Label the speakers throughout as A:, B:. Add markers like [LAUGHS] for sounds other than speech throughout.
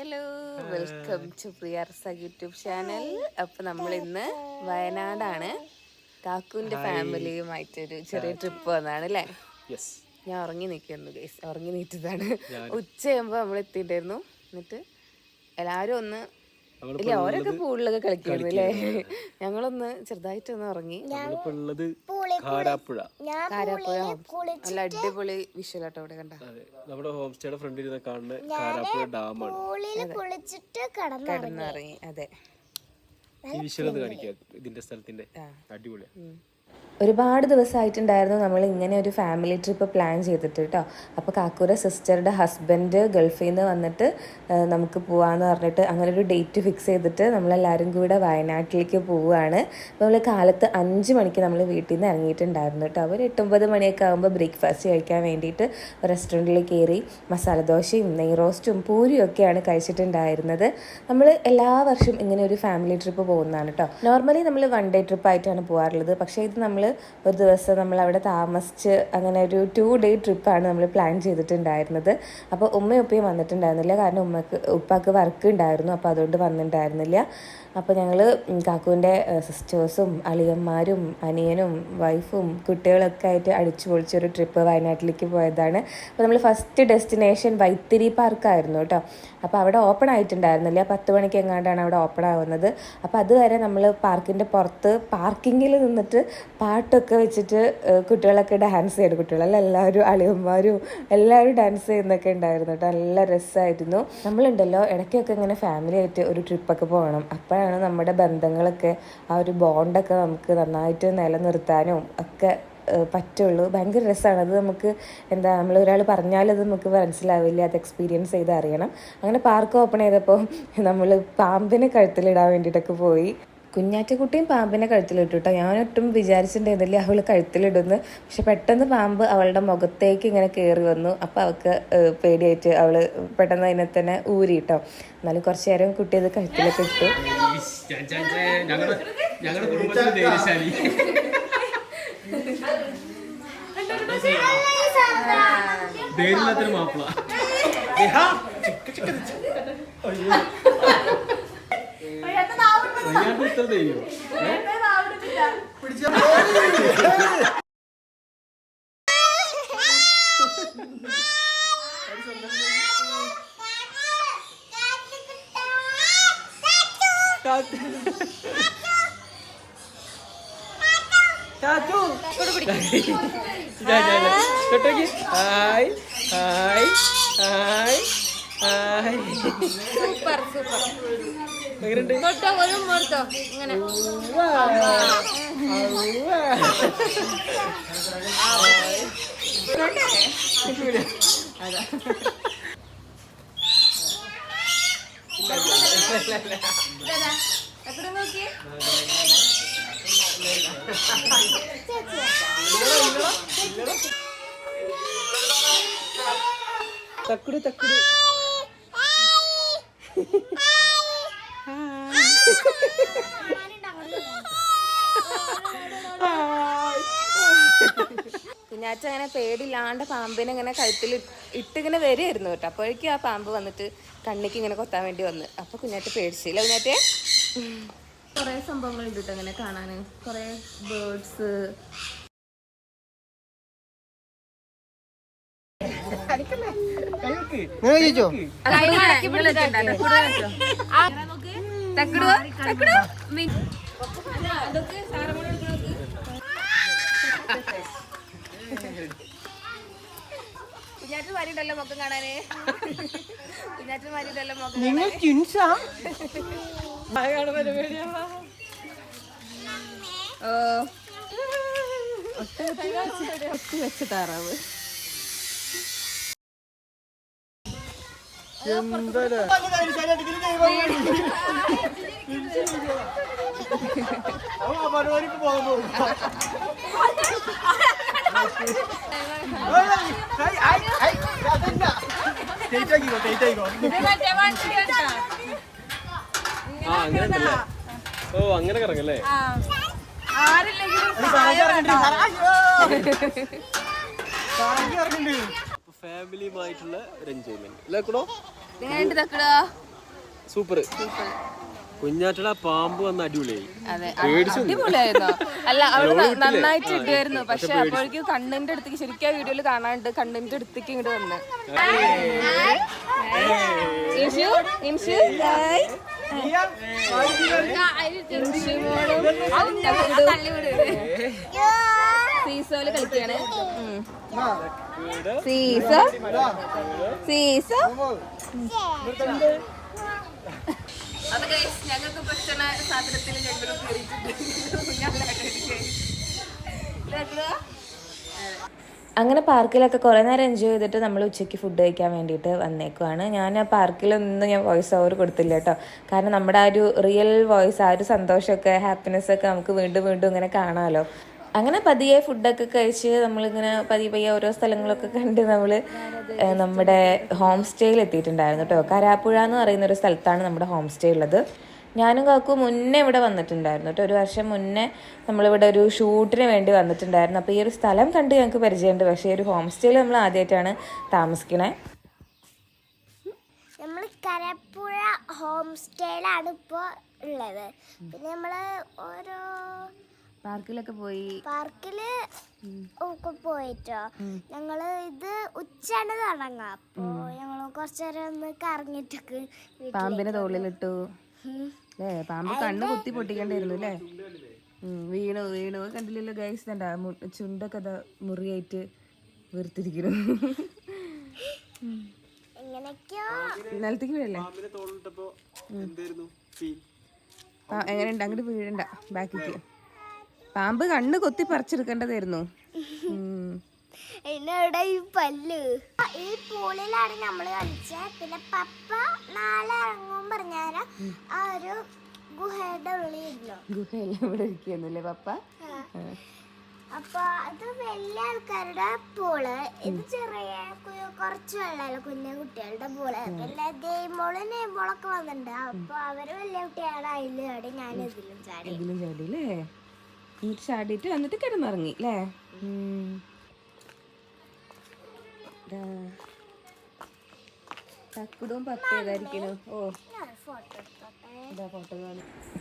A: Hello welcome to പ്രിയർസ YouTube channel അപ്പൊ നമ്മൾ ഇന്ന് വയനാടാണ്. കാക്കുവിന്റെ ഫാമിലിയുമായിട്ടൊരു ചെറിയ ട്രിപ്പ് വന്നാണ് അല്ലേ?
B: യെസ്
A: ഞാൻ ഉറങ്ങി നിൽക്കുന്നു ഗൈസ് ഉറങ്ങി നീറ്റതാണ്. ഉച്ചയാകുമ്പോൾ നമ്മൾ എത്തിയിട്ടായിരുന്നു എന്നിട്ട് എല്ലാരും ഒന്ന് ഇല്ല ഓരൊക്കെ പൂളിലൊക്കെ കളിക്കുന്നു അല്ലേ? ഞങ്ങളൊന്ന് ചെറുതായിട്ടൊന്ന് ഉറങ്ങി.
B: കാരാപ്പുഴ.
A: കാരാപ്പുഴ. നല്ല അടിപൊളി വിഷ്വലാട്ടോ ഇവിടെ കണ്ട.
B: അതെ നമ്മുടെ ഹോം സ്റ്റേയുടെ ഫ്രണ്ടിൽ ഇരുന്ന് കാണുന്ന കാരാപ്പുഴ ഡാമാണ്
C: പൂളിൽ കുളിച്ചിട്ട് കടന്നു
A: കിടന്നിറങ്ങി അതെ.
B: ഈ വിഷ്വൽ ഒന്ന് കാണിക്കാം ഇതിന്റെ സ്ഥലത്തിന്റെ. അടിപൊളിയാണ്
A: ഒരുപാട് ദിവസമായിട്ടുണ്ടായിരുന്നു നമ്മൾ ഇങ്ങനെ ഒരു ഫാമിലി ട്രിപ്പ് പ്ലാൻ ചെയ്തിട്ട് കേട്ടോ അപ്പോൾ കാക്കൂര സിസ്റ്ററുടെ ഹസ്ബൻഡ് ഗൾഫിൽ നിന്ന് വന്നിട്ട് നമുക്ക് പോവാന്ന് പറഞ്ഞിട്ട് അങ്ങനെ ഒരു ഡേറ്റ് ഫിക്സ് ചെയ്തിട്ട് നമ്മളെല്ലാവരും കൂടെ വയനാട്ടിലേക്ക് പോവുകയാണ് അപ്പോൾ നമ്മൾ കാലത്ത് അഞ്ച് മണിക്ക് നമ്മൾ വീട്ടിൽ നിന്ന് ഇറങ്ങിയിട്ടുണ്ടായിരുന്നു കേട്ടോ ഒരു എട്ടൊമ്പത് മണിയൊക്കെ ആകുമ്പോൾ ബ്രേക്ക്ഫാസ്റ്റ് കഴിക്കാൻ വേണ്ടിയിട്ട് റെസ്റ്റോറന്റിൽ കയറി മസാലദോശയും നെയ് റോസ്റ്റും പൂരിയും ഒക്കെയാണ് കഴിച്ചിട്ടുണ്ടായിരുന്നത്. നമ്മൾ എല്ലാ വർഷവും ഇങ്ങനെ ഒരു ഫാമിലി ട്രിപ്പ് പോകുന്നതാണ് കേട്ടോ നോർമലി നമ്മൾ വൺ ഡേ ട്രിപ്പ് ആയിട്ടാണ് പോകാറുള്ളത് പക്ഷേ ഇത് നമ്മൾ ഒരു ദിവസം നമ്മൾ അവിടെ താമസിച്ച് അങ്ങനെ ഒരു ടു ഡേ ട്രിപ്പാണ് നമ്മൾ പ്ലാൻ ചെയ്തിട്ടുണ്ടായിരുന്നത്. അപ്പോൾ ഉമ്മയും ഉപ്പയും വന്നിട്ടുണ്ടായിരുന്നില്ല. കാരണം ഉമ്മക്ക് ഉപ്പാക്ക് വർക്ക് ഉണ്ടായിരുന്നു. അപ്പോൾ അതുകൊണ്ട് വന്നിട്ടുണ്ടായിരുന്നില്ല. അപ്പോൾ ഞങ്ങൾ കാക്കുവിന്റെ സിസ്റ്റേഴ്സും അളിയന്മാരും അനിയനും വൈഫും കുട്ടികളൊക്കെ ആയിട്ട് അടിച്ചു പൊളിച്ചൊരു ട്രിപ്പ് വയനാട്ടിലേക്ക് പോയതാണ്. അപ്പോൾ നമ്മൾ ഫസ്റ്റ് ഡെസ്റ്റിനേഷൻ വൈത്തിരി പാർക്കായിരുന്നു കേട്ടോ. അപ്പോൾ അവിടെ ഓപ്പൺ ആയിട്ടുണ്ടായിരുന്നില്ല. പത്ത് മണിക്ക് എങ്ങാണ്ടാണ് അവിടെ ഓപ്പൺ ആവുന്നത്. അപ്പോൾ അതുവരെ നമ്മൾ പാർക്കിന്റെ പുറത്ത് പാർക്കിങ്ങിൽ നിന്നിട്ട് പാട്ടൊക്കെ വെച്ചിട്ട് കുട്ടികളൊക്കെ ഡാൻസ് ചെയ്തു. കുട്ടികളല്ല എല്ലാവരും അളിയന്മാരും എല്ലാവരും ഡാൻസ് ചെയ്യുന്നൊക്കെ ഉണ്ടായിരുന്നു കേട്ടോ. നല്ല രസമായിരുന്നു നമ്മളുണ്ടല്ലോ ഇടയ്ക്കൊക്കെ ഇങ്ങനെ ഫാമിലി ആയിട്ട് ഒരു ട്രിപ്പൊക്കെ പോകണം. അപ്പോഴാണ് നമ്മുടെ ബന്ധങ്ങളൊക്കെ ആ ഒരു ബോണ്ടൊക്കെ നമുക്ക് നന്നായിട്ട് നിലനിർത്താനും ഒക്കെ പറ്റുള്ളൂ. ഭയങ്കര രസമാണ് അത് നമുക്ക് എന്താ നമ്മൾ ഒരാൾ പറഞ്ഞാൽ അത് നമുക്ക് മനസ്സിലാവില്ല. അത് എക്സ്പീരിയൻസ് ചെയ്ത് അറിയണം. അങ്ങനെ പാർക്ക് ഓപ്പൺ ചെയ്തപ്പോൾ നമ്മൾ പാമ്പിനെ കഴുത്തിലിടാൻ വേണ്ടിയിട്ടൊക്കെ പോയി. കുഞ്ഞാറ്റക്കുട്ടിയും പാമ്പിനെ കഴുത്തിലിട്ടു കേട്ടോ ഞാനൊട്ടും വിചാരിച്ചിട്ടുണ്ടായിരുന്നില്ല അവൾ കഴുത്തിലിടുന്നു. പക്ഷെ പെട്ടെന്ന് പാമ്പ് അവളുടെ മുഖത്തേക്ക് ഇങ്ങനെ കയറി വന്നു. അപ്പോൾ അവൾക്ക് പേടിയായിട്ട് അവൾ പെട്ടെന്ന് അതിനെ തന്നെ ഊരി കേട്ടോ എന്നാലും കുറച്ച് നേരം കുട്ടി അത് കഴുത്തിലൊക്കെ ഇട്ടു.
B: ധൈര്യമില്ലാത്തൊരു മാപ്പിള. വയ്യാണ്ട് ഇത്ര ധൈര്യോ തൊട്ടേക്ക് hi hi hi hi.
A: Super super.
B: തക്കുട് തക്കുട്.
A: കുഞ്ഞാച്ച അങ്ങനെ പേടില്ലാണ്ട് പാമ്പിനെ ഇങ്ങനെ കഴുത്തിൽ ഇട്ടിങ്ങനെ വരുമായിരുന്നു കേട്ടോ. അപ്പോഴേക്കും ആ പാമ്പ് വന്നിട്ട് കണ്ണിക്ക് ഇങ്ങനെ കൊത്താൻ വേണ്ടി വന്ന്. അപ്പൊ കുഞ്ഞാറ്റ പേടിച്ചില്ല. കുഞ്ഞാറ്റെ? കുറെ സംഭവങ്ങൾ ഉണ്ട് കേട്ടോ അങ്ങനെ കാണാന്. കുറെ ബേർഡ്സ്. കുഞ്ഞാറ്റ് മാരിട്ടല്ലോ മുഖം കാണാനേ. കുഞ്ഞാറ്റ് മാരിട്ടല്ലോ മുഖം
D: നിങ്ങൾ ട്വിൻസാ
A: ഓ. ഒത്തി വെച്ച താറാവ്.
D: പരിപാടിക്ക് ടേറ്റ് ആക്കിക്കോ ടേറ്റ് ആക്കിക്കോ
B: ആ. അങ്ങനെ ഉണ്ടല്ലേ ഓ അങ്ങനെ കറങ്ങല്ലേ ഫാമിലിയുമായിട്ടുള്ള ഒരു എൻജോയ്മെന്റ് സൂപ്പർ കുഞ്ഞാറ്റട പാമ്പ് വന്ന അടിപൊളിയായി.
A: അടിപൊളിയായിരുന്നു. അല്ല [LAUGHS] അവിടെ നന്നായിട്ട് ഇടുമായിരുന്നു പക്ഷെ അപ്പോഴേക്കും കണ്ണിന്റെ അടുത്തേക്ക് ശരിക്കും ആ വീഡിയോയിൽ കാണാണ്ട് കണ്ണിന്റെ അടുത്തേക്ക് ഇങ്ങോട്ട് വന്ന്. സീസോൽ ഇൻഷു, സീസോ. സീസോ. അപ്പൊ ഞങ്ങൾക്ക് പറ്റുന്ന സാധനത്തിൽ ഞങ്ങൾ അങ്ങനെ പാർക്കിലൊക്കെ കുറേ നേരം എൻജോയ് ചെയ്തിട്ട് നമ്മൾ ഉച്ചയ്ക്ക് ഫുഡ് കഴിക്കാൻ വേണ്ടിയിട്ട് വന്നേക്കുവാണ്. ഞാൻ ആ പാർക്കിലൊന്നും ഞാൻ വോയിസ് ഓവർ കൊടുത്തില്ല കേട്ടോ. കാരണം നമ്മുടെ ആ ഒരു റിയൽ വോയിസ് ആ ഒരു സന്തോഷമൊക്കെ ഹാപ്പിനെസ് ഒക്കെ നമുക്ക് വീണ്ടും വീണ്ടും ഇങ്ങനെ കാണാമല്ലോ അങ്ങനെ പതിയെ ഫുഡൊക്കെ കഴിച്ച് നമ്മളിങ്ങനെ പതിയെ പതിയെ ഓരോ സ്ഥലങ്ങളൊക്കെ കണ്ട് നമ്മൾ നമ്മുടെ ഹോം സ്റ്റേയിൽ എത്തിയിട്ടുണ്ടായിരുന്നു കേട്ടോ. കരാപ്പുഴ എന്ന് പറയുന്ന ഒരു സ്ഥലത്താണ് നമ്മുടെ ഹോം സ്റ്റേ ഉള്ളത്. ഞാനും കാക്കു മുന്നേ ഇവിടെ വന്നിട്ടുണ്ടായിരുന്നു കേട്ടോ. ഒരു വർഷം മുന്നേ നമ്മളിവിടെ ഒരു ഷൂട്ടിന് വേണ്ടി വന്നിട്ടുണ്ടായിരുന്നു. അപ്പോൾ ഈ ഒരു സ്ഥലം കണ്ട് ഞങ്ങൾക്ക് പരിചയമുണ്ട്. പക്ഷേ ഈ ഒരു ഹോം സ്റ്റേയിൽ നമ്മൾ ആദ്യമായിട്ടാണ് താമസിക്കണേ.
C: നമ്മൾ കരപ്പുഴ ഹോം സ്റ്റേയിലാണ് ഇപ്പോൾ ഉള്ളത്. പിന്നെ നമ്മൾ ഓരോ
A: പാർക്കിലൊക്കെ പോയി?
C: പാർക്കിൽ ഒക്കെ പോയിട്ടോ. ഞങ്ങൾ ഇത് ഉച്ചയാണ് തുടങ്ങുക. അപ്പോ ഞങ്ങൾ കുറച്ചു നേരം ഒന്ന് കറങ്ങിട്ടൊക്കെ
A: പാമ്പിനെ തോളിലിട്ടു. അല്ലേ? പാമ്പ് കണ്ണ് കുത്തി പൊട്ടിക്കേണ്ടിയിരുന്നു അല്ലേ? വീണു വീണു. കണ്ടില്ലല്ലോ ഗൈസ് തണ്ട ചുണ്ടൊക്കെ അതാ മുറിയായിട്ട് വീർത്തിരിക്കുന്നു.
C: എങ്ങനെയൊക്കെയോ.
A: നിലത്തേക്ക് വീഴല്ലേ? ആ എങ്ങനെയുണ്ട്? അങ്ങോട്ട് വീഴണ്ട. ബാക്കിക്ക്. പാമ്പ് കണ്ണ് കൊത്തി പറിച്ചെടുക്കേണ്ടതായിരുന്നു.
C: എന്നവിടെ ഈ പല്ല്? ഈ പൂളിലാണ് നമ്മൾ കളിച്ചത് പിന്നെ പപ്പ നാളെ ഇറങ്ങും പറഞ്ഞാൽ ആ ഒരു ഗുഹയുടെ ഉള്ളിൽ ഇരുന്നു.
A: ഗുഹയെല്ലാം ഇവിടെ ഇരിക്കുന്നില്ലേ പപ്പ?
C: അപ്പൊ അത് വലിയ ആൾക്കാരുടെ പൂൾ. ഇത് ചെറിയ കുറച്ച് വെള്ളമല്ല കുഞ്ഞു കുട്ടികളുടെ പൂൾ. പിന്നെ ഗെയിമോൾ നെയ്മോളൊക്കെ വന്നിട്ടുണ്ട്. അപ്പൊ അവർ വലിയ ചാടി ഞാൻ ഇതിലും ചാടി.
A: ഇതിലും ചാടി അല്ലേ എന്നിട്ട് ചാടിയിട്ട് വന്നിട്ട് കിടന്നിറങ്ങി അല്ലേ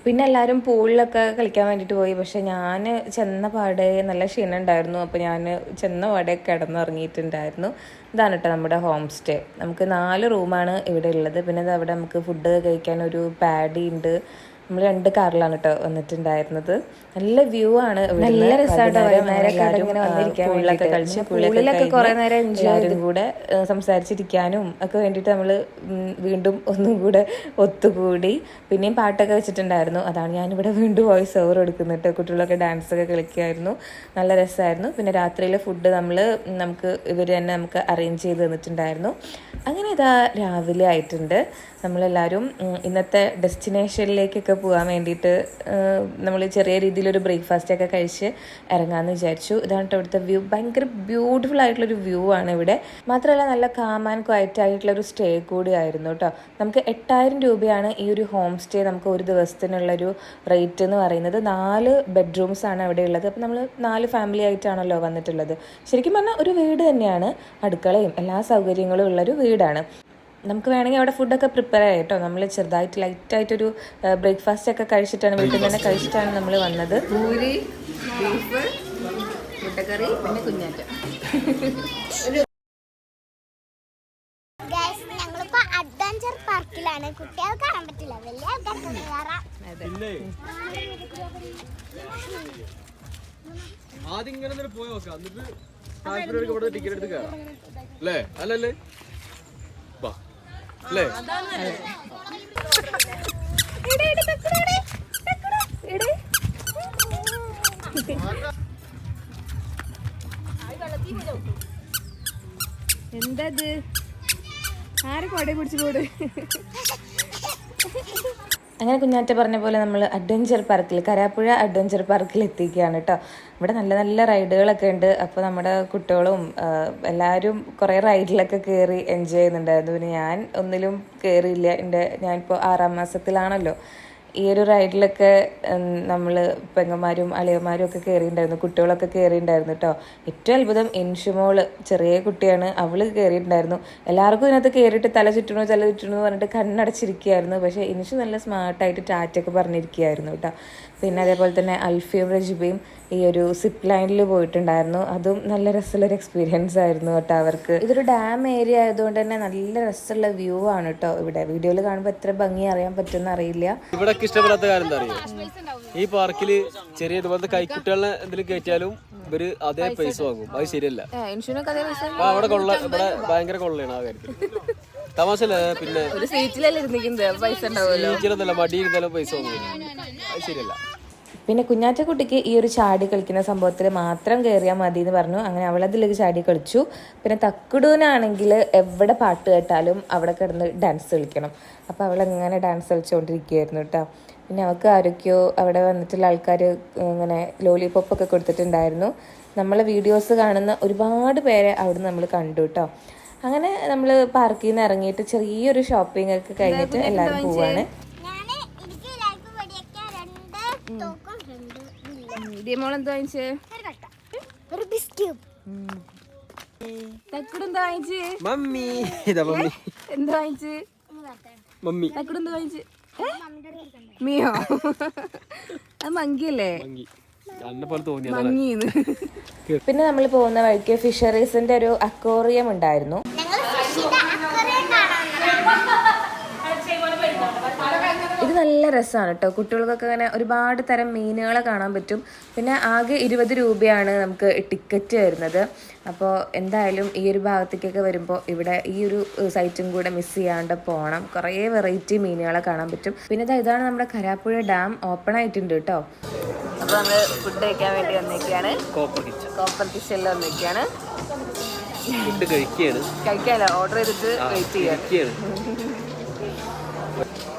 A: പിന്നെ എല്ലാരും പൂളിലൊക്കെ കളിക്കാൻ വേണ്ടിട്ട് പോയി പക്ഷെ ഞാൻ ചെന്ന പാടെ നല്ല ക്ഷീണം ഉണ്ടായിരുന്നു. അപ്പോൾ ഞാൻ ചെന്ന പാടെ കിടന്നുറങ്ങിയിട്ടുണ്ടായിരുന്നു. ഇതാണ് കേട്ടോ നമ്മുടെ ഹോം സ്റ്റേ നമുക്ക് നാല് റൂമാണ് ഇവിടെ ഉള്ളത്. പിന്നെ അവിടെ നമുക്ക് ഫുഡ് കഴിക്കാൻ ഒരു പാഡി ഉണ്ട്. നമ്മൾ രണ്ട് കാറിലാണ് കേട്ടോ വന്നിട്ടുണ്ടായിരുന്നത്. നല്ല വ്യൂ ആണ് നല്ല രസമായിട്ട് പൂളിലൊക്കെ കളിച്ച് പൂളിലൊക്കെ കുറേ നേരം കൂടെ സംസാരിച്ചിരിക്കാനും ഒക്കെ വേണ്ടിയിട്ട് നമ്മൾ വീണ്ടും ഒന്നും കൂടെ ഒത്തുകൂടി. പിന്നെയും പാട്ടൊക്കെ വെച്ചിട്ടുണ്ടായിരുന്നു. അതാണ് ഞാനിവിടെ വീണ്ടും വോയിസ് ഓവർ എടുക്കുന്നിട്ട് കുട്ടികളൊക്കെ ഡാൻസ് ഒക്കെ കളിക്കുമായിരുന്നു. നല്ല രസമായിരുന്നു പിന്നെ രാത്രിയിലെ ഫുഡ് നമ്മൾ നമുക്ക് ഇവർ തന്നെ നമുക്ക് അറേഞ്ച് ചെയ്ത് തന്നിട്ടുണ്ടായിരുന്നു. അങ്ങനെ ഇതാ രാവിലെ ആയിട്ടുണ്ട്. നമ്മളെല്ലാവരും ഇന്നത്തെ ഡെസ്റ്റിനേഷനിലേക്കൊക്കെ പോകാൻ വേണ്ടിയിട്ട് നമ്മൾ ചെറിയ രീതിയിലൊരു ബ്രേക്ക്ഫാസ്റ്റൊക്കെ കഴിച്ച് ഇറങ്ങാമെന്ന് വിചാരിച്ചു. ഇതാണ് ഇവിടുത്തെ വ്യൂ. ഭയങ്കര ബ്യൂട്ടിഫുൾ ആയിട്ടുള്ളൊരു വ്യൂ ആണ് ഇവിടെ. മാത്രമല്ല നല്ല കാം ആൻഡ് ക്വയറ്റ് ആയിട്ടുള്ളൊരു സ്റ്റേ കൂടി ആയിരുന്നു കേട്ടോ നമുക്ക് എട്ടായിരം രൂപയാണ് ഈ ഒരു ഹോം സ്റ്റേ നമുക്ക് ഒരു ദിവസത്തിനുള്ളൊരു റേറ്റ് എന്ന് പറയുന്നത്. നാല് ബെഡ്റൂംസ് ആണ് അവിടെ ഉള്ളത്. അപ്പോൾ നമ്മൾ നാല് ഫാമിലി ആയിട്ടാണല്ലോ വന്നിട്ടുള്ളത്. ശരിക്കും പറഞ്ഞാൽ ഒരു വീട് തന്നെയാണ് അടുക്കളയും എല്ലാ സൗകര്യങ്ങളും ഉള്ളൊരു വീടാണ്. നമുക്ക് വേണമെങ്കിൽ അവിടെ ഫുഡൊക്കെ പ്രിപ്പയർ ചെയ്യാം കേട്ടോ. നമ്മൾ ചെറുതായിട്ട് ലൈറ്റ് ലൈറ്റായിട്ടൊരു ബ്രേക്ക്ഫാസ്റ്റ് ഒക്കെ കഴിച്ചിട്ടാണ് വീട്ടിൽ തന്നെ കഴിച്ചിട്ടാണ് നമ്മൾ വന്നത്. പൂരി ബീഫ് മുട്ടക്കറി പിന്നെ കുഞ്ഞാറ്റ.
C: അഡ്വഞ്ചർ പാർക്കിലാണ് കുട്ടികൾ കാണാൻ പറ്റില്ല. വലിയ ആൾക്കാർക്ക് കയറാം
B: പിന്നെ ആദ്യം ഇങ്ങനെ തന്നെ പോയി നോക്കാം. എന്നിട്ട് താല്പര്യം ടിക്കറ്റ് എടുത്ത് കയറാം അല്ലേ? അല്ലല്ലേ? അല്ലേ?
A: എന്താ ഇത് ആരെ കൊടേ പിടിച്ചു പോട്? അങ്ങനെ കുഞ്ഞാറ്റ പറഞ്ഞ പോലെ നമ്മൾ അഡ്വഞ്ചർ പാർക്കിൽ കരാപ്പുഴ അഡ്വഞ്ചർ പാർക്കിൽ എത്തിക്കുകയാണ് കേട്ടോ ഇവിടെ നല്ല നല്ല റൈഡുകളൊക്കെ ഉണ്ട്. അപ്പോൾ നമ്മുടെ കുട്ടികളും എല്ലാവരും കുറേ റൈഡിലൊക്കെ കയറി എൻജോയ് ചെയ്യുന്നുണ്ടായിരുന്നു. പിന്നെ ഞാൻ ഒന്നിലും കയറിയില്ല എന്റെ ഞാനിപ്പോൾ ആറാം മാസത്തിലാണല്ലോ. ഈ ഒരു റൈഡിലൊക്കെ നമ്മൾ പെങ്ങന്മാരും അളിയന്മാരും ഒക്കെ കയറിയിട്ടുണ്ടായിരുന്നു കുട്ടികളൊക്കെ കയറിയിട്ടുണ്ടായിരുന്നു കേട്ടോ ഏറ്റവും അത്ഭുതം ഇൻഷുമോൾ ചെറിയ കുട്ടിയാണ്. അവൾ കയറിയിട്ടുണ്ടായിരുന്നു എല്ലാവർക്കും ഇതിനകത്ത് കയറിയിട്ട് തല ചുറ്റണോ തല ചുറ്റണോ പറഞ്ഞിട്ട് കണ്ണടച്ചിരിക്കുകയായിരുന്നു. പക്ഷേ ഇൻഷു നല്ല സ്മാർട്ടായിട്ട് ടാറ്റൊക്കെ പറഞ്ഞിരിക്കുകയായിരുന്നു കേട്ടോ പിന്നെ അതേപോലെ തന്നെ അൽഫിയും റജിബിയും ഈ ഒരു സിപ്പ് ലൈനിൽ പോയിട്ടുണ്ടായിരുന്നു. അതും നല്ല രസമുള്ളൊരു എക്സ്പീരിയൻസ് ആയിരുന്നു കേട്ടോ അവർക്ക്. ഇതൊരു ഡാം ഏരിയ ആയതുകൊണ്ട് തന്നെ നല്ല രസമുള്ള വ്യൂ ആണ് കേട്ടോ ഇവിടെ. വീഡിയോയിൽ കാണുമ്പോൾ എത്ര ഭംഗി അറിയാൻ പറ്റുമെന്ന് അറിയില്ല.
B: ഇവിടെ ഇഷ്ടപ്പെടാത്ത കാര്യം എന്താ അറിയോ? ഈ പാർക്കിൽ ചെറിയ ഇതുപോലത്തെ കൈക്കുട്ടികളെ എന്തെങ്കിലും കയറ്റിയാലും ഇവർ അതേ പൈസ വാങ്ങും. അത് ശരിയല്ല. അവിടെ കൊള്ള ഇവിടെ ഭയങ്കര കൊള്ളയാണ് ആ കാര്യത്തിൽ തമാശല്ല പിന്നെ
A: ഒരു സീറ്റിലല്ലേ ഇരുന്നിരിക്കുന്നത്? പൈസ ഉണ്ടാവുമല്ലോ.
B: ടീച്ചറൊന്നല്ല മടി ഇരുന്നാലും പൈസ വാങ്ങും. അത് ശരിയല്ല.
A: പിന്നെ കുഞ്ഞാറ്റക്കുട്ടിക്ക് ഈ ഒരു ചാടി കളിക്കുന്ന സംഭവത്തിൽ മാത്രം കയറിയാൽ മതി എന്ന് പറഞ്ഞു. അങ്ങനെ അവൾ അതിലേക്ക് ചാടി കളിച്ചു. പിന്നെ തക്കുടൂനാണെങ്കിൽ എവിടെ പാട്ട് കേട്ടാലും അവിടെ കിടന്ന് ഡാൻസ് കളിക്കണം. അപ്പോൾ അവൾ അങ്ങനെ ഡാൻസ് കളിച്ചുകൊണ്ടിരിക്കുകയായിരുന്നു കേട്ടോ. പിന്നെ അവൾക്ക് ആരൊക്കെയോ അവിടെ വന്നിട്ടുള്ള ആൾക്കാർ ഇങ്ങനെ ലോലിപോപ്പ് ഒക്കെ കൊടുത്തിട്ടുണ്ടായിരുന്നു. നമ്മളെ വീഡിയോസ് കാണുന്ന ഒരുപാട് പേരെ അവിടെ നമ്മൾ കണ്ടു കേട്ടോ. അങ്ങനെ നമ്മൾ പാർക്കിൽ നിന്ന് ഇറങ്ങിയിട്ട് ചെറിയൊരു ഷോപ്പിംഗ് ഒക്കെ കഴിഞ്ഞിട്ട് എല്ലാവരും പോവാണ്.
C: ബില്ലും.
A: എന്താ വാങ്ങിച്ചേ?
C: ഒരു ബിസ്ക്യൂട്ട്
A: തക്കുട് എന്താ വാങ്ങിച്ച്?
B: മമ്മി. ഇതാ മമ്മി.
A: എന്താ വാങ്ങിച്ച്?
B: മമ്മി.
A: തക്കുട് എന്താ വാങ്ങിച്ച്? മിയോ അത് മങ്കിയല്ലേ?
B: മങ്കി.
A: പിന്നെ നമ്മൾ പോകുന്ന വഴിക്ക് ഫിഷറീസിന്റെ ഒരു അക്വോറിയം ഉണ്ടായിരുന്നു
C: ഞങ്ങൾ ഫിഷിന്റെ അക്വേറിയം കാണാൻ
A: ഇത് നല്ല രസമാണ് കേട്ടോ കുട്ടികൾക്കൊക്കെ അങ്ങനെ ഒരുപാട് തരം മീനുകളെ കാണാൻ പറ്റും. പിന്നെ ആകെ ഇരുപത് രൂപയാണ് നമുക്ക് ടിക്കറ്റ് വരുന്നത്. അപ്പോൾ എന്തായാലും ഈ ഒരു ഭാഗത്തേക്കൊക്കെ വരുമ്പോൾ ഇവിടെ ഈ ഒരു സൈറ്റും കൂടെ മിസ് ചെയ്യാണ്ട് പോകണം കുറേ വെറൈറ്റി മീനുകളെ കാണാൻ പറ്റും. പിന്നെ ഇതാണ് നമ്മുടെ കരാപ്പുഴ ഡാം ഓപ്പൺ ആയിട്ടുണ്ട് കേട്ടോ അപ്പോൾ നമ്മൾ ഫുഡ് കഴിക്കാൻ വേണ്ടി വന്നേക്കാണ്.
B: കോപ്പർ കിച്ചൺ
A: കോപ്പർ കിച്ചണിൽ വന്നേക്കാണ്.
B: ഫുഡ് കഴിക്കുകയാണ്
A: കഴിക്കാനോ ഓർഡർ ചെയ്തിട്ട് വെയിറ്റ് ചെയ്യാൻ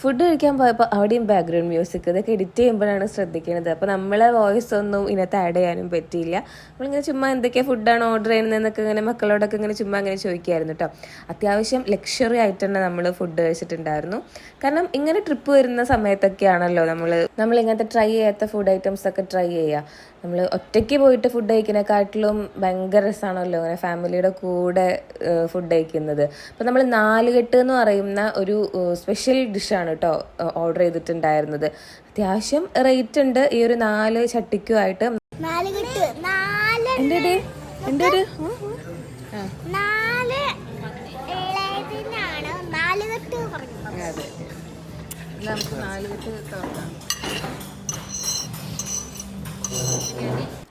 A: ഫുഡ് കഴിക്കാൻ പോയപ്പോൾ അവിടെയും ബാക്ക്ഗ്രൗണ്ട് മ്യൂസിക് ഇതൊക്കെ എഡിറ്റ് ചെയ്യുമ്പോഴാണ് ശ്രദ്ധിക്കുന്നത് അപ്പോൾ നമ്മളെ വോയിസ് ഒന്നും ഇതിനകത്ത് ആഡ് ചെയ്യാനും പറ്റിയില്ല. നമ്മളിങ്ങനെ ചുമ്മാ എന്തൊക്കെ ഫുഡാണ് ഓർഡർ ചെയ്യുന്നതെന്നൊക്കെ ഇങ്ങനെ മക്കളോടൊക്കെ ഇങ്ങനെ ചുമ്മാ അങ്ങനെ ചോദിക്കുമായിരുന്നു കേട്ടോ അത്യാവശ്യം ലക്ഷറി ആയിട്ട് തന്നെ നമ്മൾ ഫുഡ് കഴിച്ചിട്ടുണ്ടായിരുന്നു. കാരണം ഇങ്ങനെ ട്രിപ്പ് വരുന്ന സമയത്തൊക്കെയാണല്ലോ നമ്മൾ നമ്മൾ ഇങ്ങനത്തെ ട്രൈ ചെയ്യാത്ത ഫുഡ് ഐറ്റംസ് ഒക്കെ ട്രൈ ചെയ്യുക. നമ്മൾ ഒറ്റയ്ക്ക് പോയിട്ട് ഫുഡ് കഴിക്കുന്നതിനെക്കാട്ടിലും ഭയങ്കര രസമാണല്ലോ അങ്ങനെ ഫാമിലിയുടെ കൂടെ ഫുഡ് കഴിക്കുന്നത്. അപ്പം നമ്മൾ നാലുകെട്ട് എന്ന് പറയുന്ന ഒരു സ്പെഷ്യൽ ഡിഷാണ് കേട്ടോ ഓർഡർ ചെയ്തിട്ടുണ്ടായിരുന്നത്. അത്യാവശ്യം റേറ്റ് ഉണ്ട്. ഈ ഒരു നാല് ചട്ടിക്കുമായിട്ട്.
C: നാല് കിട്ട്? നാല് എന്റെ കെട്ട്
A: നമുക്ക് തുറക്കാം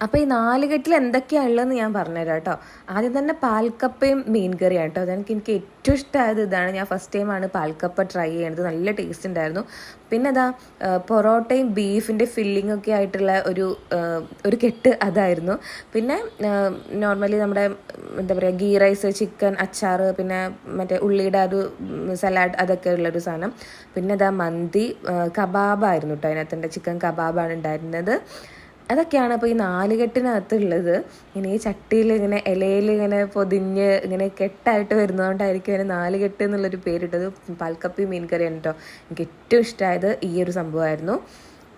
A: അപ്പൊ ഈ നാലുകെട്ടിൽ എന്തൊക്കെയാ ഉള്ളതെന്ന് ഞാൻ പറഞ്ഞുതരാം കേട്ടോ ആദ്യം തന്നെ പാൽക്കപ്പയും മീൻ കറിയാണ് കേട്ടോ. അതെനിക്ക് എനിക്ക് ഏറ്റവും ഇഷ്ടമായത് ഇതാണ്. ഞാൻ ഫസ്റ്റ് ടൈമാണ് പാൽക്കപ്പ ട്രൈ ചെയ്യണത്. നല്ല ടേസ്റ്റ് ഉണ്ടായിരുന്നു. പിന്നെ അതാ പൊറോട്ടയും ബീഫിന്റെ ഫില്ലിംഗ് ഒക്കെ ആയിട്ടുള്ള ഒരു ഒരു കെട്ട് അതായിരുന്നു. പിന്നെ നോർമലി നമ്മുടെ എന്താ പറയുക ഗീ റൈസ് ചിക്കൻ അച്ചാർ പിന്നെ മറ്റേ ഉള്ളിയുടെ ഒരു സലാഡ് അതൊക്കെ ഉള്ളൊരു സാധനം. പിന്നെ അതാ മന്തി കബാബായിരുന്നു കേട്ടോ. അതിനകത്തിന്റെ ചിക്കൻ കബാബാണ് ഉണ്ടായിരുന്നത്. അതൊക്കെയാണ് അപ്പോൾ ഈ നാലുകെട്ടിനകത്തുള്ളത്. ഇങ്ങനെ ഈ ചട്ടിയിൽ ഇങ്ങനെ ഇലയിൽ ഇങ്ങനെ പൊതിഞ്ഞ് ഇങ്ങനെ കെട്ടായിട്ട് വരുന്നതുകൊണ്ടായിരിക്കും അതിന് നാലുകെട്ട് എന്നുള്ളൊരു പേരിട്ടത്. പാൽക്കപ്പി മീൻ കറിയാണ് കേട്ടോ എനിക്ക് ഏറ്റവും ഇഷ്ടമായത് ഈ ഒരു സംഭവമായിരുന്നു.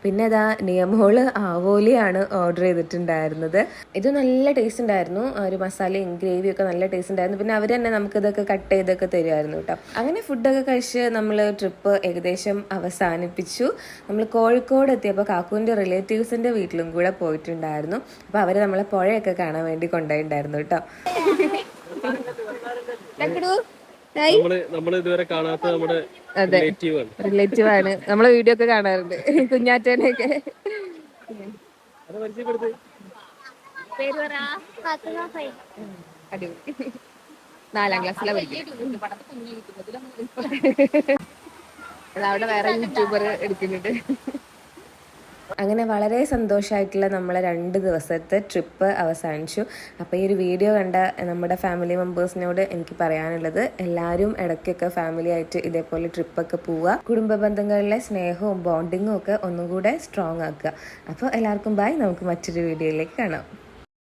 A: പിന്നെ ഇതാ നിയമോൾ ആവോലിയാണ് ഓർഡർ ചെയ്തിട്ടുണ്ടായിരുന്നത്. ഇത് നല്ല ടേസ്റ്റ് ഉണ്ടായിരുന്നു. ഒരു മസാലയും ഗ്രേവിയും ഒക്കെ നല്ല ടേസ്റ്റ് ഉണ്ടായിരുന്നു. പിന്നെ അവർ തന്നെ നമുക്ക് ഇതൊക്കെ കട്ട് ചെയ്തൊക്കെ തരുമായിരുന്നു കേട്ടോ. അങ്ങനെ ഫുഡൊക്കെ കഴിച്ച് നമ്മൾ ട്രിപ്പ് ഏകദേശം അവസാനിപ്പിച്ചു. നമ്മൾ കോഴിക്കോട് എത്തിയപ്പോൾ കാക്കുവിന്റെ റിലേറ്റീവ്സിന്റെ വീട്ടിലും കൂടെ പോയിട്ടുണ്ടായിരുന്നു. അപ്പോൾ അവർ നമ്മളെ പുഴയൊക്കെ കാണാൻ വേണ്ടി കൊണ്ടുപോയിട്ടുണ്ടായിരുന്നു കേട്ടോ. [LAUGHS]
B: നമ്മുടെ റിലേറ്റീവ് ആണ്.
A: നമ്മളെ വീഡിയോ ഒക്കെ കാണാറുണ്ട്. കുഞ്ഞാറ്റേനെയൊക്കെ.
B: അത്
A: അടിപൊളി. നാലാം ക്ലാസ്സിലെ പഠിക്കും അവിടെ വേറെ യൂട്യൂബർ എടുക്കുന്നുണ്ട്. അങ്ങനെ വളരെ സന്തോഷമായിട്ടുള്ള നമ്മളെ രണ്ട് ദിവസത്തെ ട്രിപ്പ് അവസാനിച്ചു. അപ്പോൾ ഈ ഒരു വീഡിയോ കണ്ട നമ്മുടെ ഫാമിലി മെമ്പേഴ്സിനോട് എനിക്ക് പറയാനുള്ളത് എല്ലാവരും ഇടയ്ക്കൊക്കെ ഫാമിലി ആയിട്ട് ഇതേപോലെ ട്രിപ്പൊക്കെ പോവുക. കുടുംബ ബന്ധങ്ങളിലെ സ്നേഹവും ബോണ്ടിങ്ങും ഒക്കെ ഒന്നും കൂടെ സ്ട്രോങ് ആക്കുക. അപ്പോൾ എല്ലാവർക്കും ബൈ നമുക്ക് മറ്റൊരു വീഡിയോയിലേക്ക് കാണാം.